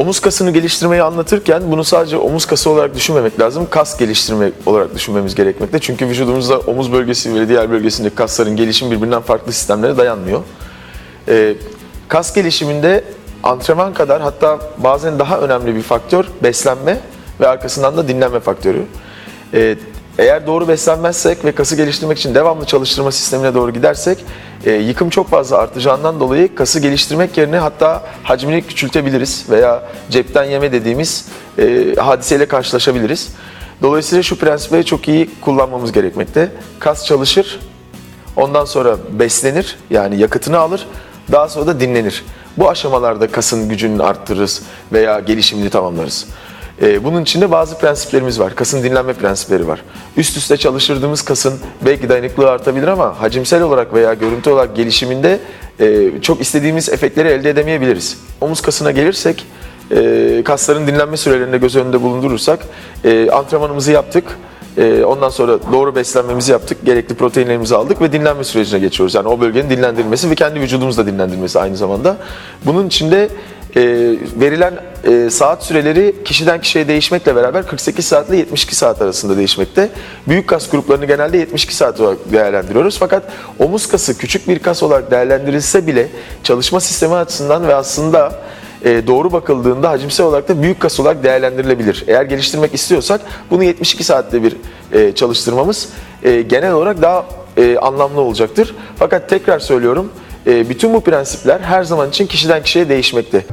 Omuz kasını geliştirmeyi anlatırken bunu sadece omuz kası olarak düşünmemek lazım. Kas geliştirme olarak düşünmemiz gerekmekte. Çünkü vücudumuzda omuz bölgesi ve diğer bölgesindeki kasların gelişim birbirinden farklı sistemlere dayanmıyor. Ee, kas gelişiminde antrenman kadar hatta bazen daha önemli bir faktör beslenme ve arkasından da dinlenme faktörü. Ee, eğer doğru beslenmezsek ve kası geliştirmek için devamlı çalıştırma sistemine doğru gidersek e, yıkım çok fazla artacağından dolayı kası geliştirmek yerine hatta hacmini küçültebiliriz veya cepten yeme dediğimiz e, hadiseyle karşılaşabiliriz. Dolayısıyla şu prensipleri çok iyi kullanmamız gerekmekte. Kas çalışır, Ondan sonra beslenir yani yakıtını alır. Daha sonra da dinlenir. Bu aşamalarda kasın gücünü arttırırız veya gelişimini tamamlarız. Ee, bunun içinde bazı prensiplerimiz var. Kasın dinlenme prensipleri var. Üst üste çalıştırdığımız kasın belki dayanıklılığı artabilir ama hacimsel olarak veya görüntü olarak gelişiminde e, çok istediğimiz efektleri elde edemeyebiliriz. Omuz kasına gelirsek e, kasların dinlenme sürelerini de göz önünde bulundurursak e, antrenmanımızı yaptık. Ondan sonra doğru beslenmemizi yaptık, gerekli proteinlerimizi aldık ve dinlenme sürecine geçiyoruz. Yani o bölgenin dinlendirilmesi ve kendi vücudumuzda dinlendirilmesi aynı zamanda. Bunun içinde e, verilen e, saat süreleri kişiden kişiye değişmekle beraber 48 saat ile 72 saat arasında değişmekte. Büyük kas gruplarını genelde 72 saat olarak değerlendiriyoruz. Fakat omuz kası küçük bir kas olarak değerlendirilse bile çalışma sistemi açısından ve aslında e, doğru bakıldığında hacimsel olarak da büyük kas olarak değerlendirilebilir. Eğer geliştirmek istiyorsak bunu 72 saatte bir e, çalıştırmamız e, genel olarak daha e, anlamlı olacaktır. Fakat tekrar söylüyorum e, bütün bu prensipler her zaman için kişiden kişiye değişmekte.